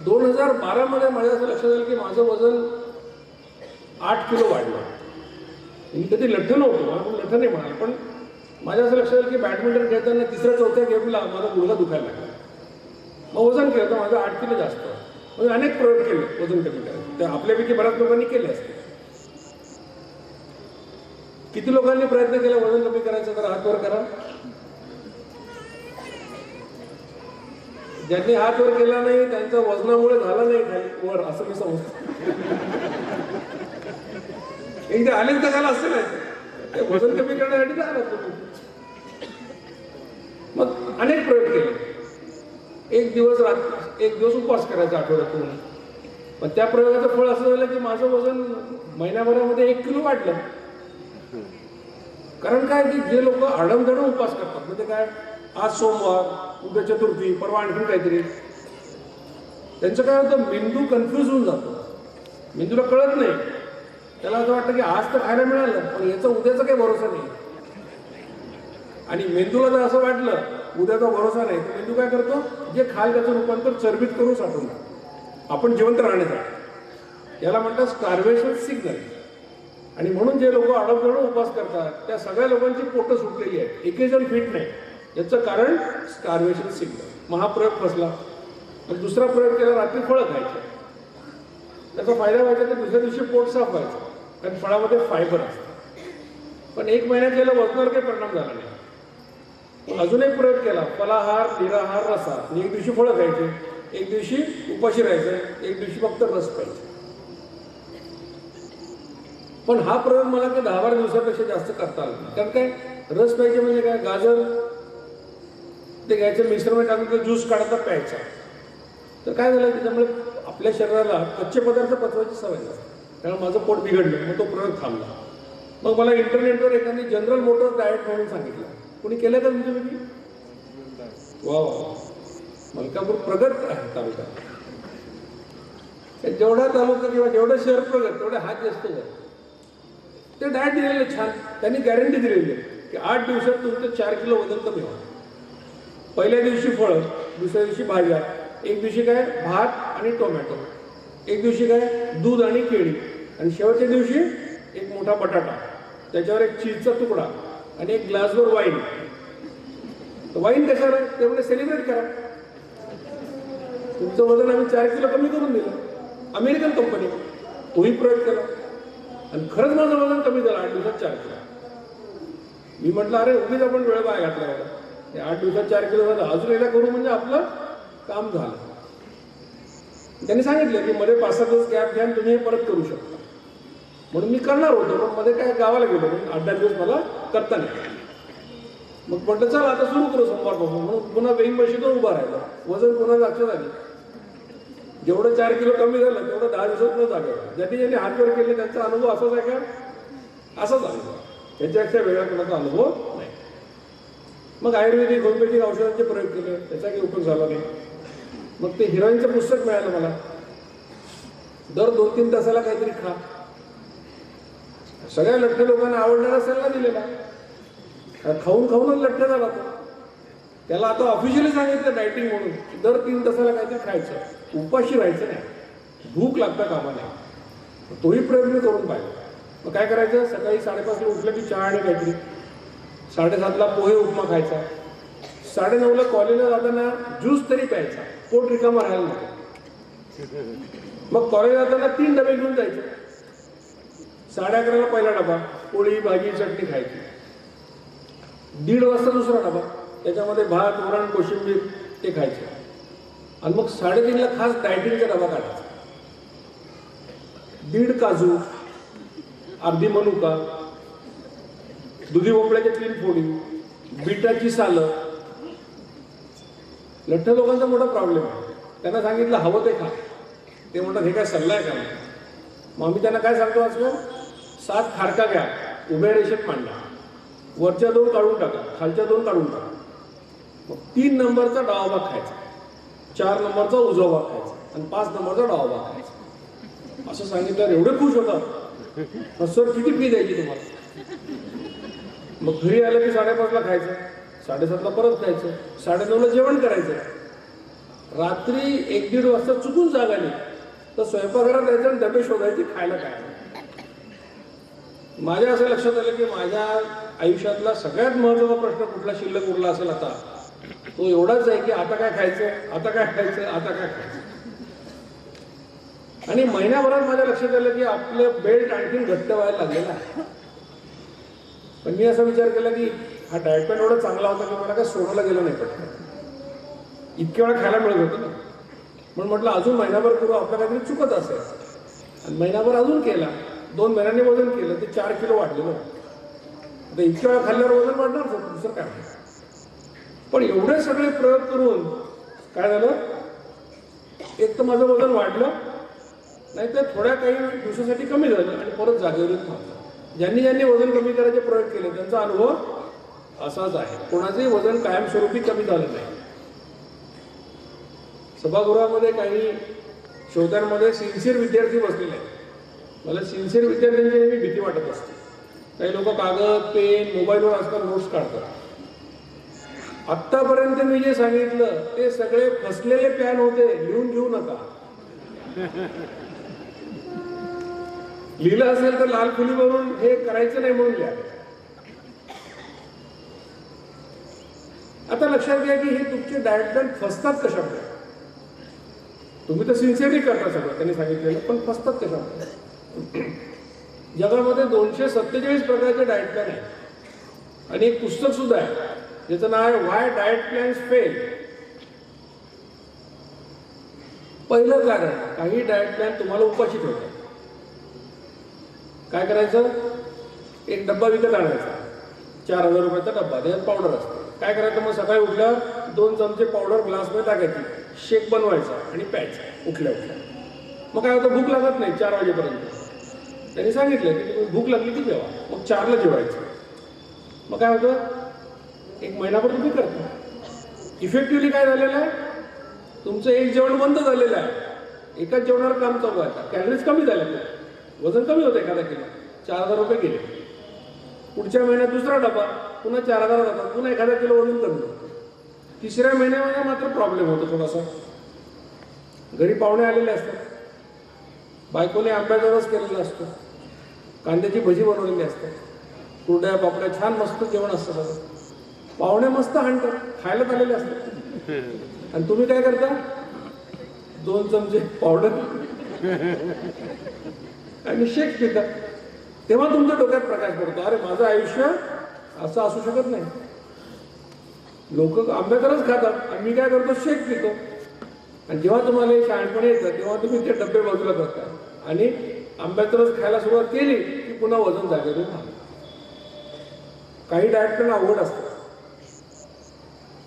दोन हजार बारामध्ये माझ्या असं लक्षात आलं की माझं वजन आठ किलो वाढलं. मी कधी लठ्ठ नव्हतो मला कोणी लठ्ठ नाही म्हणाल. पण माझ्या असं लक्षात आलं की बॅडमिंटन खेळताना तिसऱ्या चौथ्या गेमला माझा गुडघा दुखायला लागला. मग वजन केलं तर माझं आठ किलो जास्त. म्हणजे अनेक प्रयोग केले वजन कमी करायचे तर आपल्यापैकी बऱ्याच लोकांनी केले असते. किती लोकांनी प्रयत्न केला वजन कमी करायचं तर हातवर करा. ज्यांनी हात वर केला नाही त्यांचा वजनामुळे झाला नाही खाली वर असं मी समजतो. एकदा आले तर झालं असं नाही? ते वजन कमी करण्यासाठी झालं तुम्ही मग अनेक प्रयोग केले. एक दिवस रात एक दिवस उपवास करायचा आठवड्यातून पण त्या प्रयोगाचं फळ असं झालं की माझं वजन महिन्याभरामध्ये एक किलो वाढलं. कारण काय की जे लोक आडमधडम उपवास करतात म्हणजे काय? आज सोमवार उद्या चतुर्थी परवा आणखीन काहीतरी. त्यांचं काय होतं मेंदू कन्फ्यूज होऊन जातो. मेंदूला कळत नाही. त्याला असं वाटतं की आज तर खायला मिळालं पण याचा उद्याचा काही भरोसा नाही. आणि मेंदूला जर असं वाटलं उद्याचा भरोसा नाही तर मेंदू काय करतो? जे खाल त्याचं रूपांतर चरबीत करून साठवून आपण जिवंत राहण्यासाठी. याला म्हणतात स्टार्वेशन सिग्नल आणि म्हणून जे लोक अडबदडून उपास करतात त्या सगळ्या लोकांची पोटं सुटलेली आहेत. एकही जण फिट नाही. याचं कारण स्टार्वेशन सिग्नल महाप्रयोग प्रयोग फसला. आणि दुसरा प्रयोग केला रात्री फळं खायचे. त्याचा फायदा व्हायचा तर दुसऱ्या दिवशी पोट साफ व्हायचं. कारण फळामध्ये फायबर असतं. पण एक महिन्यात गेलं वजनावर काही परिणाम झाला नाही. अजून एक प्रयोग केला. फलाहार निराहार रसा आणि एक दिवशी फळं खायचे. एक दिवशी उपाशी राहायचं. एक दिवशी फक्त रस पाहिजे पण हा प्रयोग मला काही दहा बारा दिवसापेक्षा जास्त करता आला कारण काय? रस पाहिजे म्हणजे काय? गाजर ते घ्यायचं मिश्रण टाकून ते ज्यूस काढता प्यायचा. तर काय झालं त्याच्यामुळे आपल्या शरीराला कच्चे पदार्थ पचवायची सवय नसते त्यामुळे माझं पोट बिघडलं मग तो प्रयोग थांबला. मग मला इंटरनेटवर एकाने जनरल मोटर डायट म्हणून सांगितलं. कोणी केलं का तुमच्यापैकी वा वा मलकापूर प्रगत आहे तालुका. जेवढा तालुका किंवा जेवढं शहर प्रगत तेवढे हात जास्त वर ते डायट दिलेले छान. त्यांनी गॅरंटी दिलेली आहे की आठ दिवसात तुमचं चार किलो वजन कमी होणार. पहिल्या दिवशी फळं दुसऱ्या दिवशी भाज्या एक दिवशी काय भात आणि टोमॅटो एक दिवशी काय दूध आणि केळी आणि शेवटच्या दिवशी एक मोठा बटाटा त्याच्यावर एक चीजचा तुकडा आणि एक ग्लासभर वाईन वाईन कशाला ते म्हणजे सेलिब्रेट करा. तुमचं वजन आम्ही चार किलो कमी करून दिलं. अमेरिकन कंपनी तोही प्रयोग केला आणि खरंच माझं वजन कमी झालं आठ दिवसात चार किलो. मी म्हटलं अरे उगीच आपण वेळ बाय घातला ते आठ दिवसात चार किलो झालं. अजून एकदा करू म्हणजे आपलं काम झालं. त्यांनी सांगितलं की मध्ये पाच सात दिवस गॅप घ्या तुम्ही हे परत करू शकता. म्हणून मी करणार होतो पण मध्ये काय गावाला गेलो म्हणून आठ दहा दिवस मला करता नाही मग म्हटलं चला आता सुरू करू सोमवारपासून म्हणून पुन्हा वेईंग मशीनवर उभा राहिला. वजन पुन्हा लक्षात आले जेवढं चार किलो कमी झालं तेवढं दहा दिवसात न जागा ज्यांनी ज्यांनी हातवर केले त्यांचा अनुभव असाच आहे का? असाच अनुभव त्याच्यापेक्षा वेगळा कोणाचा अनुभव मग आयुर्वेदिक होमिओपॅथिक औषधांचे प्रयोग केले. त्याचा काही उपयोग झाला नाही. मग ते हिरोईनचं पुस्तक मिळालं मला. दर दोन तीन तासाला काहीतरी खा. सगळ्या लठ्ठ लोकांना आवडणारा सल्ला दिलेला. खाऊन खाऊनच लठ्ठ झाला तो. त्याला आता ऑफिशियली सांगितलं डायटिंग म्हणून की दर तीन तासाला काहीतरी खायचं. उपाशी राहायचं नाही. भूक लागता कामा नाही तोही प्रयत्न करून पाहिजे मग काय करायचं? सकाळी साडेपाचला उठलं की चहा आणि काहीतरी. साडेसातला पोहे उपमा खायचा. साडेनऊला कॉलेजला जाताना ज्यूस तरी प्यायचा. पोट रिकामा राहायला नको. मग कॉलेजला जाताना तीन डबे घेऊन जायचे. साडे अकराला पहिला डबा पोळी भाजी चटणी खायची. दीड वाजता दुसरा डबा त्याच्यामध्ये भात वरण कोशिंबीर ते खायचे. आणि मग साडेतीनला खास डायटिंगचा डबा काढायचा. दीड काजू अर्धी मनुका दुधी भोपळ्याच्या तीन फोडी बिटाची सालं. लठ्ठ लोकांचा मोठा प्रॉब्लेम आहे. त्यांना सांगितलं हवं ते खा. ते म्हणतात हे काय सल्ला आहे का? मग आम्ही त्यांना काय सांगतो असं सात खारका घ्या उभ्या रेषेत मांडा. वरच्या दोन काढून टाका खालच्या दोन काढून टाका. मग तीन नंबरचा डावा भाग खायचा. चार नंबरचा उजवा भाग खायचा. आणि पाच नंबरचा डावा भाग खायचा. असं सांगितल्यावर एवढे खुश होतात. सर किती फी द्यायची तुम्हाला? मग घरी आलं की साडेपाचला खायचं. साडेसातला परत खायचं साडेनऊला जेवण करायचं. रात्री एक दीड वाजता चुकून जाग आली. तर स्वयंपाकघरात जायचं आणि डबे शोधायचे खायला काय माझ्या असं लक्षात आलं की माझ्या आयुष्यातला सगळ्यात महत्त्वाचा प्रश्न कुठला शिल्लक उरला असेल आता? तो एवढाच आहे की आता काय खायचं आता काय खायचं आता काय खायचं? आणि महिन्याभरात माझ्या लक्षात आलं की आपलं बेल्ट आणखीन घट्ट व्हायला लागलेला आहे. पण मी असा विचार केला की हा डायट प्लॅन एवढा चांगला होता की मला काय सोडायला गेलं नाही पटकन. इतक्या वेळा खायला मिळत होतं ना. म्हणून म्हटलं अजून महिनाभर करू आपलं काहीतरी चुकत असेल. आणि महिनाभर अजून केला. दोन महिन्यांनी वजन केलं ते चार किलो वाढलेलं आता इतक्या वेळा खाल्ल्यावर वजन वाढणार दुसरं काय? पण एवढे सगळे प्रयोग करून काय झालं? एक तर माझं वजन वाढलं नाही तर थोड्या काही दिवसासाठी कमी झालं आणि परत जागेवर थांबलं. ज्यांनी ज्यांनी वजन कमी करायचे प्रयोग केले त्यांचा अनुभव असाच आहे. कोणाचंही वजन कायमस्वरूपी कमी झालं नाही. सभागृहामध्ये काही श्रोत्यांमध्ये सिन्सिअर विद्यार्थी बसलेले आहेत. मला सिन्सिअर विद्यार्थ्यांची नेहमी भीती वाटत असते. काही लोक कागद पेन मोबाईलवर आजकाल नोट्स काढतात. आत्तापर्यंत मी जे सांगितलं ते सगळे फसलेले पॅन होते लिहून घेऊ नका. लिहिलं असेल तर लाल फुलीवरून हे करायचं नाही म्हणून लिहा आता लक्षात घ्या की हे तुमचे डायट प्लॅन फसतात कशामुळे? तुम्ही तर सिन्सिअरली करता सगळं त्यांनी सांगितलेलं पण फसतात कशामुळे? जगामध्ये दोनशे सत्तेचाळीस प्रकारचे डाएट प्लॅन आहेत. आणि एक पुस्तक सुद्धा आहे ज्याचं नाव आहे वाय डाएट प्लॅन्स फेल पहिलं कारण काही डाएट प्लॅन तुम्हाला उपाशी ठेवतात. काय करायचं? एक डब्बा विकत आणायचा. चार हजार रुपयाचा डब्बा. त्याच्यात पावडर असते. काय करायचं? मग सकाळी उठल्यावर दोन चमचे पावडर ग्लासमध्ये टाकायची. शेक बनवायचा आणि प्यायचा उठल्या उठल्या. मग काय होतं? भूक लागत नाही चार वाजेपर्यंत. त्यांनी सांगितलं की भूक लागली की जेवा. मग चारला जेवायचं. मग काय होतं? एक महिनाभर तुम्ही करता. इफेक्टिव्हली काय झालेलं आहे? तुमचं एक जेवण बंद झालेलं आहे. एकाच जेवणावर काम चालू आहे कॅलरीज कमी झाल्या वजन कमी होतं एखादा किलो चार हजार रुपये गेले. पुढच्या महिन्यात दुसरा डबा पुन्हा चार हजार जातात पुन्हा एखादा किलो वजन कमी होतं. तिसऱ्या महिन्यामध्ये मात्र प्रॉब्लेम होतो थोडासा. घरी पाहुणे आलेले असतात. बायकोने आंब्याचा रस केलेला असतो. कांद्याची भजी बनवलेली असते. कुरड्या पापड्या छान मस्त जेवण असतं पाहुणे मस्त हाणतात. खायला आलेले असतात. आणि तुम्ही काय करता? दोन चमचे पावडर आणि शेक पिता तेव्हा तुमच्या डोक्यात प्रकाश पडतो. अरे माझं आयुष्य असं असू शकत नाही. लोक आंबेकरच खातात. आणि मी काय करतो? शेक पितो. आणि जेव्हा तुम्हाला हे शहाणपण येतं तेव्हा तुम्ही ते डब्बे बाजूला करता. आणि आंब्याचा खायला सुरुवात केली की पुन्हा वजन जागेवर झालं काही डायट करणं अवघड असतात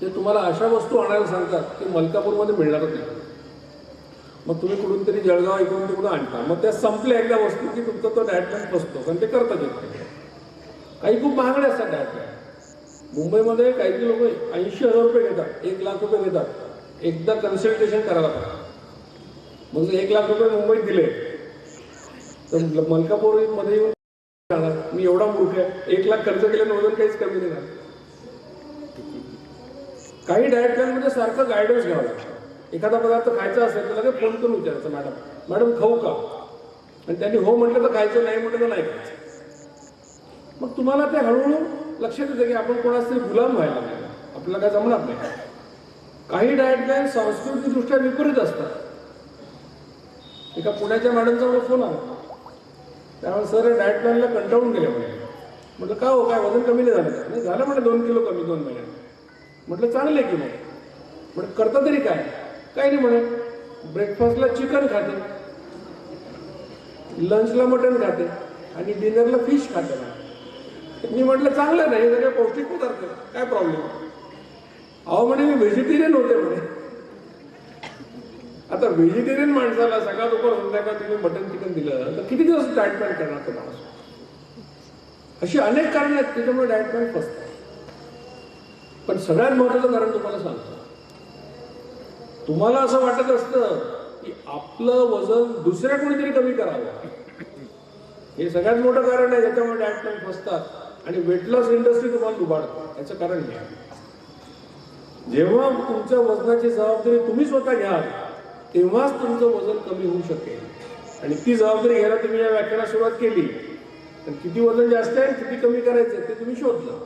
ते तुम्हाला अशा वस्तू आणायला सांगतात की मलकापूरमध्ये मिळणारच नाही. मग तुम्ही कुठून तरी जळगाव इकडून तिकडून आणता. मग त्या संपल्या एकदा वस्तू की तुमचा तो डाएट बसतो. फसतो कारण ते करतात येत काही खूप महागडे असतात डाएट मुंबईमध्ये काही काही लोक ऐंशी हजार रुपये घेतात. एक लाख रुपये घेतात. एकदा कन्सल्टेशन करायला पाहिजे. मग जर एक लाख रुपये मुंबईत दिले. तर मलकापूरमध्ये येऊन जाणार मी एवढा मूर्ख आहे. एक लाख खर्च केल्यानं वजन काहीच कमी नाही काही डायट प्लॅनमध्ये सारखं गायडन्स घ्यावं लागतं. एखादा पदार्थ खायचा असेल तर लगेच फोन करून विचारायचं मॅडम मॅडम खाऊ का? आणि त्यांनी हो म्हटलं तर खायचं नाही म्हटलं तर नाही खायचं. मग तुम्हाला ते हळूहळू लक्षात येतं की आपण कोणाच तरी गुलाम व्हायला नाही आपल्याला काय जमणार नाही. काही डाएट प्लॅन सांस्कृतिकदृष्ट्या विपरीत असतात. एका पुण्याच्या मॅडमचा मला फोन आला. त्यामुळे सर डाएट प्लॅनला कंटाळून गेले म्हणे. म्हटलं का हो काय वजन कमी नाही झालं नाही झालं म्हणे दोन किलो कमी दोन महिन्यात. म्हटलं चांगलं आहे की मग. म्हटलं करता तरी काय? काही नाही म्हणे ब्रेकफास्टला चिकन खाते. लंचला मटण खाते. आणि डिनरला फिश खाते. मी म्हटलं चांगलं नाही हे सगळे पौष्टिक पदार्थ काय प्रॉब्लेम अहो म्हणे मी व्हेजिटेरियन होते म्हणे. आता व्हेजिटेरियन माणसाला सकाळ दुपार संध्याकाळ तुम्ही मटन चिकन दिलं तर किती दिवस डाएट प्लॅन करणार तो माणूस? अशी अनेक कारणं आहेत त्याच्यामुळे डाएट प्लॅन फसतात. पण सगळ्यात महत्वाचं कारण तुम्हाला सांगतो. तुम्हाला असं वाटत असतं की आपलं वजन दुसऱ्या कोणीतरी कमी करावं? हे सगळ्यात मोठं कारण आहे ज्याच्यामुळे डॅट टाईम फसतात आणि वेट लॉस इंडस्ट्री तुम्हाला दुबाडते याचं कारण घ्या जेव्हा तुमच्या वजनाची जबाबदारी तुम्ही स्वतः घ्याल तेव्हाच तुमचं वजन कमी होऊ शकेल. आणि ती जबाबदारी घ्यायला तुम्ही या व्याख्यानात सुरुवात केली. तर किती वजन जास्त आहे किती कमी करायचं ते तुम्ही शोधलं.